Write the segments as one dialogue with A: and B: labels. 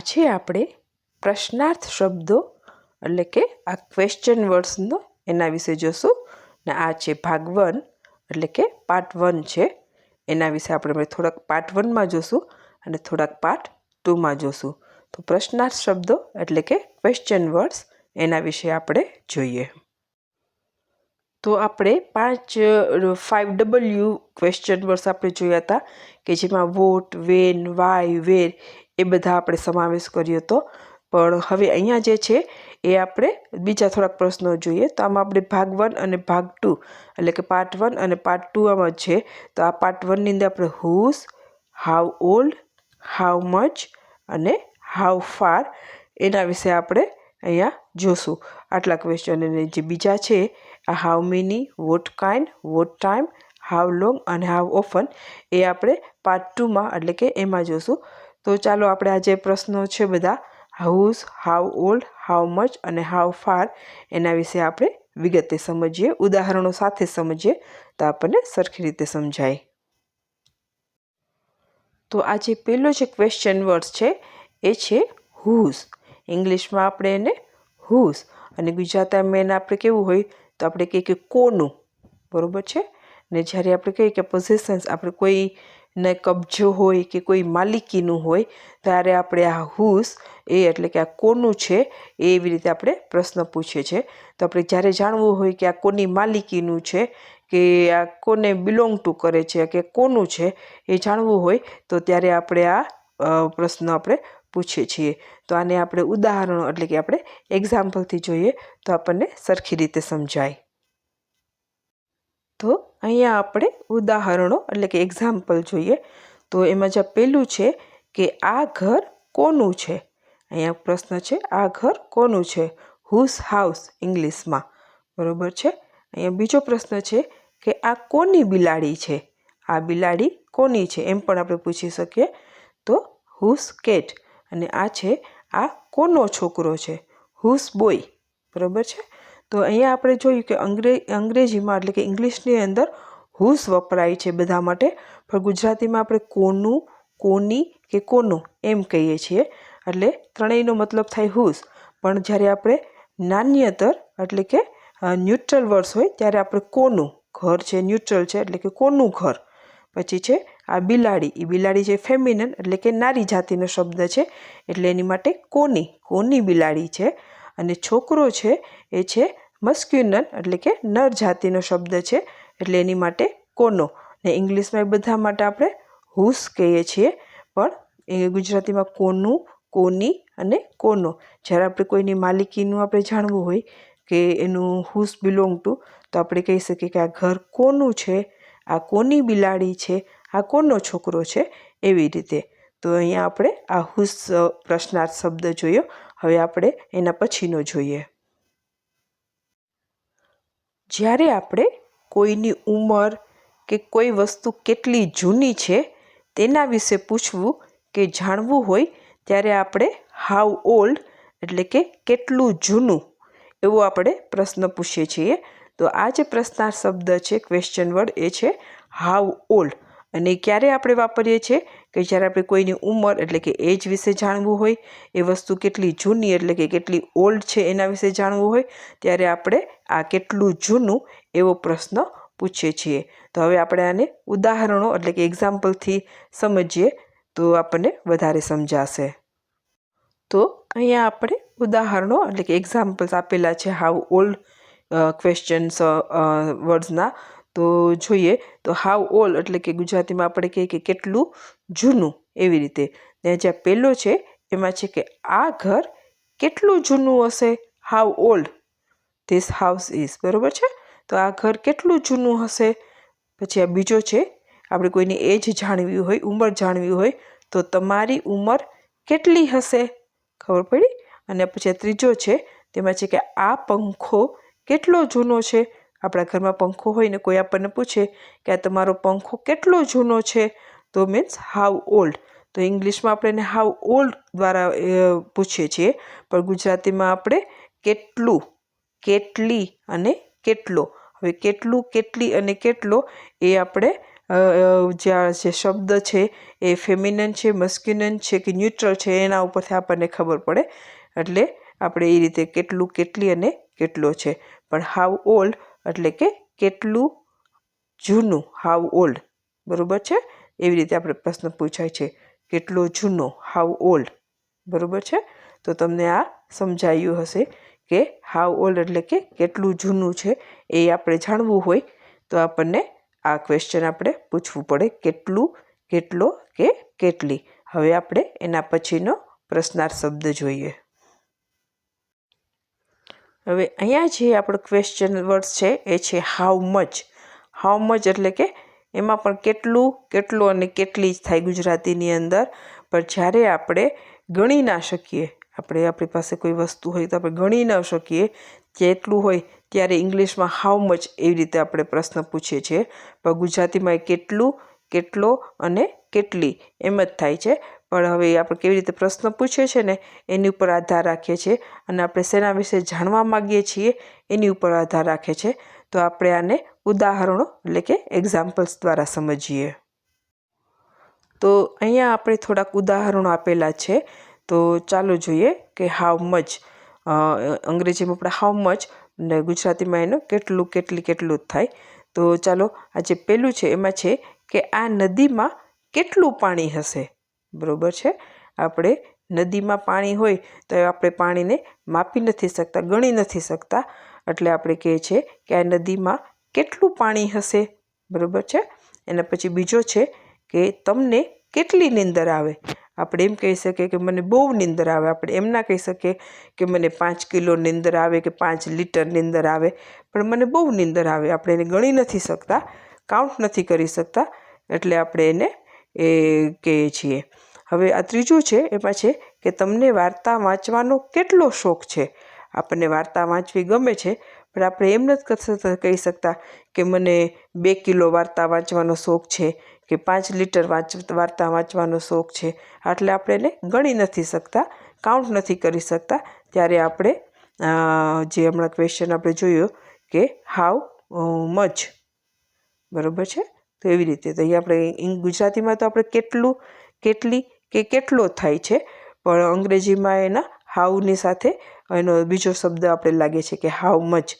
A: આજે આપણે પ્રશ્નાર્થ શબ્દો, એટલે કે આ ક્વેશ્ચન વર્ડ્સનો એના વિશે જોશું. ને આ છે ભાગ વન, એટલે કે પાર્ટ વન છે. એના વિશે આપણે થોડાક પાર્ટ વનમાં જોશું અને થોડાક પાર્ટ ટુમાં જોશું. તો પ્રશ્નાર્થ શબ્દો, એટલે કે ક્વેશ્ચન વર્ડ્સ એના વિશે આપણે જોઈએ. તો આપણે પાંચ ફાઇવ ડબલ્યુ ક્વેશ્ચન વર્ડ્સ આપણે જોયા હતા, કે જેમાં વોટ વેન વાય વેર એ બધા આપણે સમાવેશ કર્યો હતો પણ હવે અહીંયા જે છે, એ આપણે બીજા થોડાક પ્રશ્નો જોઈએ. તો આમાં આપણે ભાગ વન અને ભાગ ટુ, એટલે કે પાર્ટ વન અને પાર્ટ ટુ આમાં છે. તો આ પાર્ટ વનની અંદર આપણે whose how old how much અને હાવ ફાર એના વિશે આપણે અહીંયા જોશું. આટલા ક્વેશ્ચન અને જે બીજા છે, આ how many, what kind, what time how long અને હાવ ઓફન, એ આપણે પાર્ટ ટુમાં એટલે કે એમાં જોશું. તો ચાલો આપણે આ જે પ્રશ્નો છે બધા house how old how much અને હાવ ફાર એના વિશે આપણે વિગતે સમજીએ, ઉદાહરણો સાથે સમજીએ, તો આપણને સરખી રીતે સમજાય. તો આ જે પહેલો જે ક્વેશ્ચન વર્ડ છે, એ છે હુઝ ઇંગ્લિશમાં આપણે એને હુઝ અને ગુજરાતીમાં એને આપણે કેવું હોય, તો આપણે કહીએ કે કોનું. બરાબર છે? ને જ્યારે આપણે કહીએ કે પોઝિશન્સ આપણે કોઈ ને કબજો હોય કે કોઈ માલિકીનું હોય, ત્યારે આપણે આ હુસ એ એટલે કે આ કોનું છે એ એવી રીતે આપણે પ્રશ્ન પૂછીએ છીએ તો આપણે જ્યારે જાણવું હોય કે આ કોની માલિકીનું છે, કે આ કોને બિલોંગ ટુ કરે છે, કે કોનું છે, એ જાણવું હોય, તો ત્યારે આપણે આ પ્રશ્ન આપણે પૂછીએ છીએ. તો આને આપણે ઉદાહરણો એટલે કે આપણે એક્ઝામ્પલથી જોઈએ, તો આપણને સરખી રીતે સમજાય. તો અહીંયા આપણે ઉદાહરણો, એટલે કે એક્ઝામ્પલ જોઈએ. તો એમાં જે પહેલું છે કે આ ઘર કોનું છે? અહીંયા પ્રશ્ન છે, આ ઘર કોનું છે? હુસ હાઉસ ઇંગ્લિશમાં. બરાબર છે? અહીંયા બીજો પ્રશ્ન છે કે આ કોની બિલાડી છે? આ બિલાડી કોની છે? એમ પણ આપણે પૂછી શકીએ. તો હુસ કેટ અને આ છે, આ કોનો છોકરો છે? હુસ બોય બરાબર છે? તો અહીંયા આપણે જોયું કે અંગ્રે, અંગ્રેજીમાં એટલે કે ઇંગ્લિશની અંદર હુસ વપરાય છે બધા માટે. પણ ગુજરાતીમાં આપણે કોનું, કોની કે કોનું એમ કહીએ છીએ. એટલે ત્રણેયનો મતલબ થાય હુસ. પણ જ્યારે આપણે નાન્યતર એટલે કે ન્યુટ્રલ વર્ડ્સ હોય ત્યારે આપણે કોનું ઘર છે, ન્યુટ્રલ છે એટલે કે કોનું ઘર. પછી છે આ બિલાડી. એ બિલાડી છે ફેમિનન એટલે કે નારી જાતિનો શબ્દ છે. એટલે એની માટે કોની કોની બિલાડી છે? અને છોકરો છે, એ છે મસ્ક્યુનન એટલે કે નર જાતિનો શબ્દ છે, એટલે એની માટે કોનો? ને ઇંગ્લિશમાં એ બધા માટે આપણે હુસ કહીએ છીએ, પણ એ ગુજરાતીમાં કોનું, કોની અને કોનો? જ્યારે આપણે કોઈની માલિકીનું આપણે જાણવું હોય કે એનું હુસ બિલોંગ ટુ તો આપણે કહી શકીએ કે આ ઘર કોનું છે, આ કોની બિલાડી છે, આ કોનો છોકરો છે, એવી રીતે. તો અહીંયા આપણે આ હુસ પ્રશ્નાર્થ શબ્દ જોયો. હવે આપણે એના પછીનો જોઈએ. જ્યારે આપણે કોઈની ઉંમર કે કોઈ વસ્તુ કેટલી જૂની છે તેના વિશે પૂછવું કે જાણવું હોય ત્યારે આપણે હાવ ઓલ્ડ એટલે કે કેટલું જૂનું એવો આપણે પ્રશ્ન પૂછીએ છીએ. તો આ જે પ્રશ્નાર્થ શબ્દ છે ક્વેશ્ચન વર્ડ એ છે હાવ ઓલ્ડ અને ક્યારે આપણે વાપરીએ છીએ? કે જ્યારે આપણે કોઈની ઉંમર એટલે કે એજ વિશે જાણવું હોય, એ વસ્તુ કેટલી જૂની એટલે કે કેટલી ઓલ્ડ છે એના વિશે જાણવું હોય, ત્યારે આપણે આ કેટલું જૂનું એવો પ્રશ્ન પૂછીએ છીએ. તો હવે આપણે આને ઉદાહરણો એટલે કે એક્ઝામ્પલથી સમજીએ, તો આપણને વધારે સમજાશે. તો અહીંયા આપણે ઉદાહરણો એટલે કે એક્ઝામ્પલ્સ આપેલા છે હાઉ ઓલ્ડ ક્વેશ્ચન્સ વર્ડ્સના તો જોઈએ. તો હાવ ઓલ એટલે કે ગુજરાતીમાં આપણે કહીએ કે કેટલું જૂનું એવી રીતે. ત્યાં જ્યાં પહેલો છે, એમાં છે કે આ ઘર કેટલું જૂનું હશે? How old this house is બરાબર છે? તો આ ઘર કેટલું જૂનું હશે? પછી આ બીજો છે, આપણે કોઈની એજ જાણવી હોય, ઉંમર જાણવી હોય, તો તમારી ઉંમર કેટલી હશે? ખબર પડી? અને પછી ત્રીજો છે, તેમાં છે કે આ પંખો કેટલો જૂનો છે? આપણા ઘરમાં પંખો હોય ને કોઈ આપણને પૂછે કે આ તમારો પંખો કેટલો જૂનો છે તો મીન્સ હાઉ ઓલ્ડ તો ઇંગ્લિશમાં આપણે એને હાઉ ઓલ્ડ દ્વારા પૂછીએ છીએ. પણ ગુજરાતીમાં આપણે કેટલું કેટલી અને કેટલો. હવે કેટલું કેટલી અને કેટલો એ આપણે અ, જે શબ્દ છે એ ફેમિનન છે મસ્ક્યુનન છે કે ન્યુટ્રલ છે એના ઉપરથી આપણને ખબર પડે. એટલે આપણે એ રીતે કેટલું કેટલી અને કેટલો છે. પણ હાવ ઓલ્ડ એટલે કે કેટલું જૂનું હાવ ઓલ્ડ બરોબર છે? એવી રીતે આપણે પ્રશ્ન પૂછાય છે, કેટલો જૂનો હાઉ ઓલ્ડ બરોબર છે? તો તમને આ સમજાયું હશે કે હાવ ઓલ્ડ એટલે કે કેટલું જૂનું છે એ આપણે જાણવું હોય તો આપણને આ ક્વેશ્ચન આપણે પૂછવું પડે, કેટલું, કેટલો કે કેટલી? હવે આપણે એના પછીનો પ્રશ્નાર્થ શબ્દ જોઈએ. હવે અહીંયા જે આપણો ક્વેશ્ચન વર્ડ છે, એ છે હાઉ મચ હાઉ મચ એટલે કે એમાં પણ કેટલું કેટલું અને કેટલી જ થાય ગુજરાતીની અંદર. પણ જ્યારે આપણે ગણી ના શકીએ, આપણે આપણી પાસે કોઈ વસ્તુ હોય તો આપણે ગણી ન શકીએ, જેટલું હોય ત્યારે ઇંગ્લિશમાં હાઉ મચ એવી રીતે આપણે પ્રશ્ન પૂછીએ છીએ. પણ ગુજરાતીમાં કેટલું, કેટલો અને કેટલી એમ જ થાય છે. પણ હવે આપણે કેવી રીતે પ્રશ્ન પૂછે છે ને, એની ઉપર આધાર રાખીએ છીએ અને આપણે શેના વિશે જાણવા માગીએ છીએ, એની ઉપર આધાર રાખે છે. તો આપણે આને ઉદાહરણો એટલે કે એક્ઝામ્પલ્સ દ્વારા સમજીએ. તો અહીંયા આપણે થોડાક ઉદાહરણો આપેલા છે. તો ચાલો જોઈએ કે હાઉ મચ અંગ્રેજીમાં આપણે હાઉ મચ ને ગુજરાતીમાં એનું કેટલું, કેટલી, કેટલું થાય. તો ચાલો આ જે પહેલું છે એમાં છે કે આ નદીમાં કેટલું પાણી હશે? બરોબર છે? આપણે નદીમાં પાણી હોય તો આપણે પાણીને માપી નથી શકતા, ગણી નથી શકતા. એટલે આપણે કહે છે કે આ નદીમાં કેટલું પાણી હશે? બરાબર છે? એના પછી બીજો છે કે તમને કેટલી નીંદર આવે? આપણે એમ કહી શકીએ કે મને બહુ નીંદર આવે. આપણે એમ ના કહી શકીએ કે મને પાંચ કિલો નીંદર આવે કે પાંચ લીટર નીંદર આવે. પણ મને બહુ નીંદર આવે. આપણે એને ગણી નથી શકતા કાઉન્ટ નથી કરી શકતા. એટલે આપણે એને એ કહીએ છીએ. હવે આ ત્રીજું છે એમાં છે કે તમને વાર્તા વાંચવાનો કેટલો શોખ છે? આપણને વાર્તા વાંચવી ગમે છે, પણ આપણે એમ નથી કહી શકતા કે મને બે કિલો વાર્તા વાંચવાનો શોખ છે કે પાંચ લીટર વાંચ, વાર્તા વાંચવાનો શોખ છે. એટલે આપણે એને ગણી નથી શકતા કાઉન્ટ નથી કરી શકતા. ત્યારે આપણે જે હમણાં ક્વેશ્ચન આપણે જોયો કે હાવ મચ બરાબર છે? તો એવી રીતે. તો અહીંયા આપણે ગુજરાતીમાં તો આપણે કેટલું, કેટલી કે કેટલો થાય છે, પણ અંગ્રેજીમાં એના હાવની સાથે એનો બીજો શબ્દ આપણે લાગે છે કે હાવ મચ,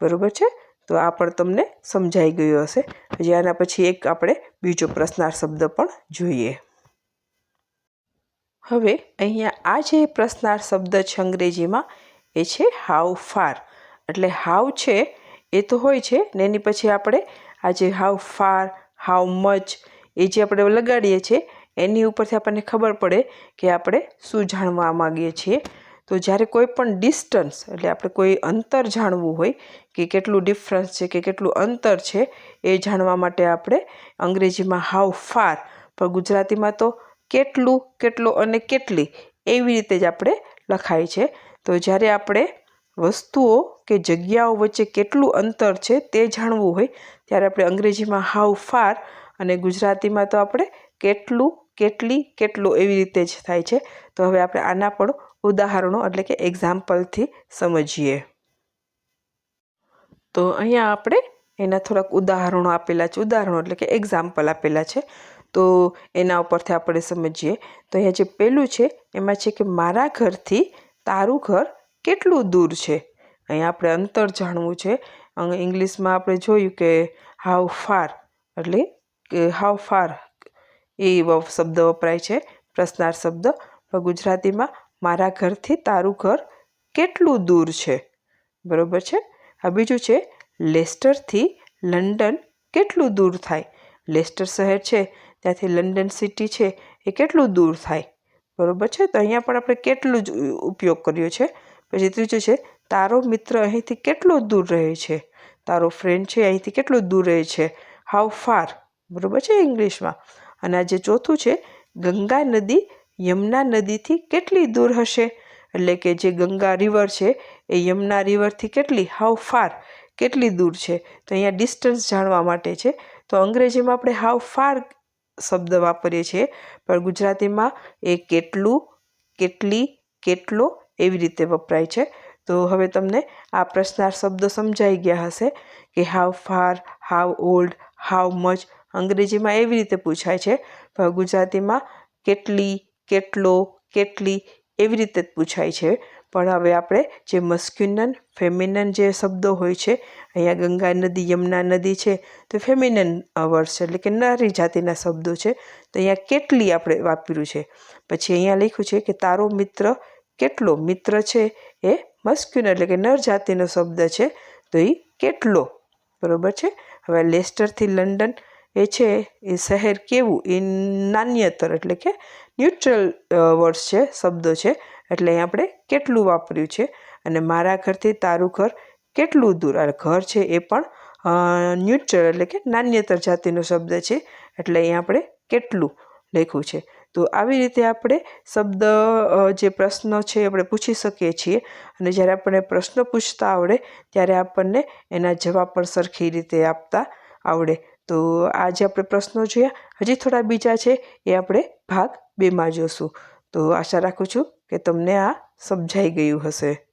A: બરાબર છે? તો આ પણ તમને સમજાઈ ગયું હશે. હજી આના પછી એક આપણે બીજો પ્રશ્નાર્થ શબ્દ પણ જોઈએ. હવે અહીંયા આ જે પ્રશ્નાર્થ શબ્દ છે અંગ્રેજીમાં, એ છે હાઉ ફાર. એટલે હાઉ છે એ તો હોય છે ને એની પછી આપણે આ જે હાઉ ફાર હાઉ મચ એ જે આપણે લગાડીએ છીએ, એની ઉપરથી આપણને ખબર પડે કે આપણે શું જાણવા માગીએ છીએ. તો જ્યારે કોઈ પણ ડિસ્ટન્સ એટલે આપણે કોઈ અંતર જાણવું હોય, કે કેટલું ડિફરન્સ છે, કે કેટલું અંતર છે, એ જાણવા માટે આપણે અંગ્રેજીમાં હાઉ ફાર પણ ગુજરાતીમાં તો કેટલું, કેટલો અને કેટલી, એવી રીતે જ આપણે લખાય છે. તો જ્યારે આપણે વસ્તુઓ કે જગ્યાઓ વચ્ચે કેટલું અંતર છે તે જાણવું હોય, ત્યારે આપણે અંગ્રેજીમાં હાઉ ફાર અને ગુજરાતીમાં તો આપણે કેટલું, કેટલી, કેટલું એવી રીતે જ થાય છે. તો હવે આપણે આના પણ ઉદાહરણો એટલે કે એક્ઝામ્પલથી સમજીએ. તો અહીંયા આપણે એના થોડાક ઉદાહરણો આપેલા છે, ઉદાહરણો એટલે કે એક્ઝામ્પલ આપેલા છે. તો એના ઉપરથી આપણે સમજીએ. તો અહીંયા જે પહેલું છે, એમાં છે કે મારા ઘરથી તારું ઘર કેટલું દૂર છે? અહીંયા આપણે અંતર જાણવું છે. ઇંગ્લિશમાં આપણે જોયું કે હાઉ ફાર એટલે કે હાઉ ફાર એ શબ્દ વપરાય છે. પ્રશ્નાર્થ શબ્દ. ગુજરાતીમાં મારા ઘરથી તારું ઘર કેટલું દૂર છે? બરાબર છે? આ બીજું છે, લેસ્ટરથી લંડન કેટલું દૂર થાય? લેસ્ટર શહેર છે, ત્યાંથી લંડન સિટી છે, એ કેટલું દૂર થાય? બરાબર છે? તો અહીંયા પણ આપણે કેટલું જ ઉપયોગ કર્યો છે? પછી ત્રીજું છે, તારો મિત્ર અહીંથી કેટલો દૂર રહે છે? તારો ફ્રેન્ડ છે, અહીંથી કેટલો દૂર રહે છે? હાઉ ફાર બરાબર છે ઇંગ્લિશમાં? અને આ જે ચોથું છે, ગંગા નદી યમુના નદીથી કેટલી દૂર હશે? એટલે કે જે ગંગા રિવર છે, એ યમુના રિવરથી કેટલી? હાઉ ફાર કેટલી દૂર છે? તો અહીંયા ડિસ્ટન્સ જાણવા માટે છે. તો અંગ્રેજીમાં આપણે હાઉ ફાર શબ્દ વાપરીએ છીએ, પણ ગુજરાતીમાં એ કેટલું, કેટલી, કેટલો એવી રીતે વપરાય છે. તો હવે તમને આ પ્રશ્નાર્થ શબ્દો સમજાઈ ગયા હશે કે how far how old how much અંગ્રેજીમાં એવી રીતે પૂછાય છે. પણ ગુજરાતીમાં કેટલી, કેટલો, કેટલી એવી રીતે જ પૂછાય છે. પણ હવે આપણે જે મસ્ક્યુનન ફેમિનન જે શબ્દો હોય છે, અહીંયા ગંગા નદી, યમુના નદી છે, તો ફેમિનન વર્ડ છે, એટલે કે નારી જાતિના શબ્દો છે. તો અહીંયા કેટલી આપણે વાપર્યું છે. પછી અહીંયા લખ્યું છે કે તારો મિત્ર કેટલો મિત્ર છે એ મસ્ક્યુનર એટલે કે નર જાતિનો શબ્દ છે, તો એ કેટલો? બરોબર છે? હવે લેસ્ટરથી લંડન એ છે, એ શહેર કેવું? એ નાન્યતર એટલે કે ન્યુટ્રલ વર્ડ્સ છે, શબ્દો છે. એટલે અહીં આપણે કેટલું વાપર્યું છે? અને મારા ઘરથી તારું ઘર કેટલું દૂર? અને ઘર છે એ પણ ન્યુટ્રલ એટલે કે નાન્યતર જાતિનો શબ્દ છે. એટલે અહીં આપણે કેટલું લખ્યું છે? તો આવી રીતે આપણે શબ્દ જે પ્રશ્નો છે આપણે પૂછી શકીએ છીએ. અને જ્યારે આપણને પ્રશ્ન પૂછતા આવડે, ત્યારે આપણને એના જવાબ પણ સરખી રીતે આપતા આવડે. તો આજે આપણે પ્રશ્નો જોયા, હજી થોડા બીજા છે, એ આપણે ભાગ બેમાં જોશું. તો આશા રાખું છું કે તમને આ સમજાઈ ગયું હશે.